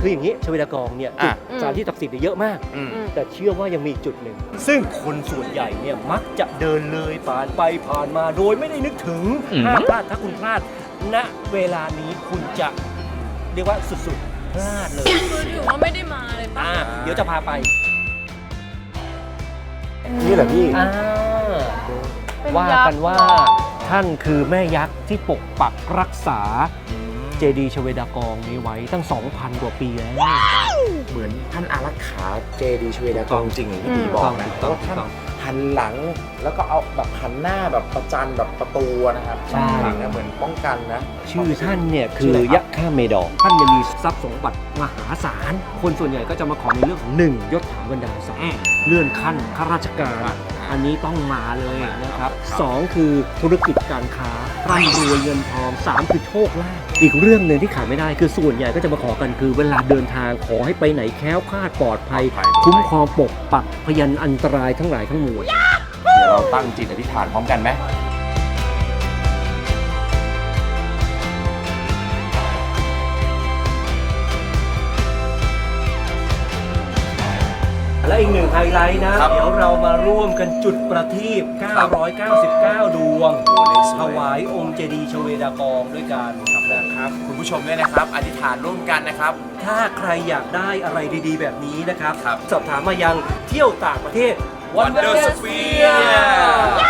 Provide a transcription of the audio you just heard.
คืออย่างนี้ชเวดากองเนี่ยจุอะดสถานที่ศักดิ์สิทธิ์เนี่ยเยอะมาก อืมอืม แต่เชื่อว่ายังมีอีกจุดหนึ่ง ซึ่งคนส่วนใหญ่เนี่ยมักจะเดินเลยผ่านไปผ่านมาโดยไม่ได้นึกถึงอืม ห้ามพลาดถ้าคุณพลาด ณเวลานี้คุณจะเรียกว่าสุดๆพลาดเลยคือถือว่าไม่ได้มาเลยป่ะ อ่าเดี๋ยวจะพาไปนี่แหละพี่อ่าเป็นว่ายักษ์กันว่าท่านคือแม่ยักษ์ที่ปกปักรักษา เจดีย์ชเวดากองนี้ไว้ตั้ง 2,000 กว่าปีแล้ว เหมือนท่านอารักขาเจดีย์ชเวดากองจริงอย่างที่อืมพี่บอกนะถูกเพต้องราะว่าท่านถูกต้อง หันหลังแล้วก็เอาแบบหันหน้าแบบประจันแบบประตูนะครับใช่หลังนะเหมือนป้องกันนะ ชื่อท่านเนี่ยคืชื่อออะไรครับ ยะค่าเมดอก ท่านยังมีทรัพย์สมบัติมหาศาล คนส่วนใหญ่ก็จะมาขอในเรื่องของหนึ่งยศถาบรรดาศักดิ์อืมเลื่อนขั้นข้าราชการ อะอันนี้ต้องมาเลยนะครับครับสองคือธุรกิจการค้าร่ำรวยเงินทองสามคือโชคลาภอีกเรื่องหนึ่งที่ขาดไม่ได้คือส่วนใหญ่ก็จะมาขอกันคือเวลาเดินทางขอให้ไปไหนแคล้วคลาดปลอดภัยปลอดภัยคุ้มครองปกปักพยันอันตรายทั้งหลายทั้งมวลเดี๋ยวเราตั้งจิตอธิษฐานพร้อมกันไหม และอีกหนึ่งไฮไลท์นะ ครับ เดี๋ยวเรามาร่วมกันจุดประทีป999 ดวง ถวายองค์เจดีย์ชเวดากองด้วยกันนะครับ คุณผู้ชมด้วยนะครับ อธิษฐานร่วมกันนะครับ ถ้าใครอยากได้อะไรดีๆ แบบนี้นะครับ ครับ สอบถามมายังเที่ยวต่างประเทศ Wonder Sphere